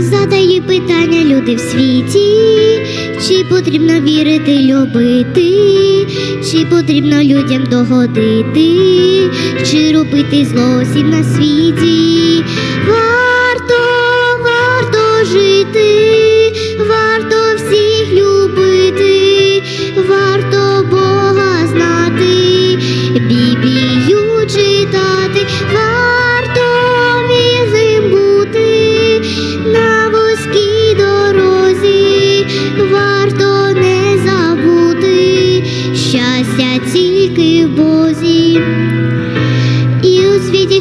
Задає питання люди в світі, чи потрібно вірити, любити, чи потрібно людям догодити, чи робити зло всім на світі.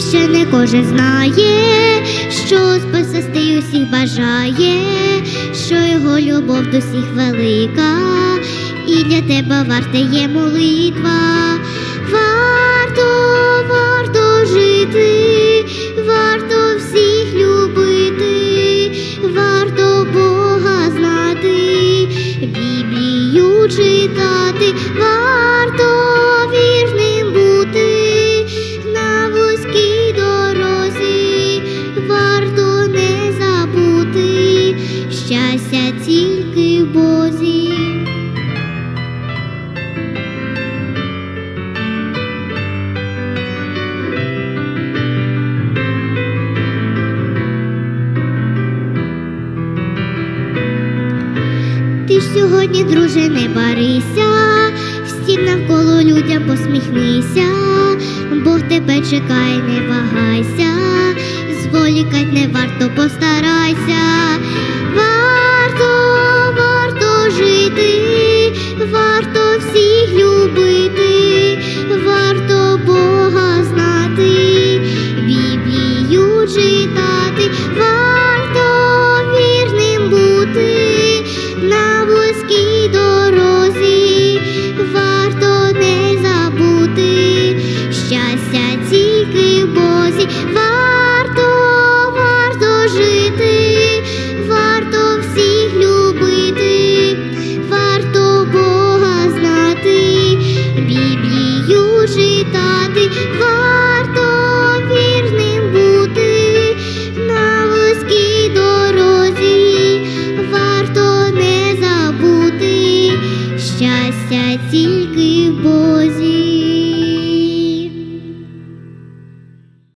Ще не кожен знає, що спасти усіх бажає, що його любов до всіх велика, і для тебе варта є молитва. Варто, варто жити, варто всіх любити, варто Бога знати, Біблію читати, Ти сьогодні, друже, не барися, всім навколо людям посміхнися, Бог тебе чекає, не вагайся, Бозі.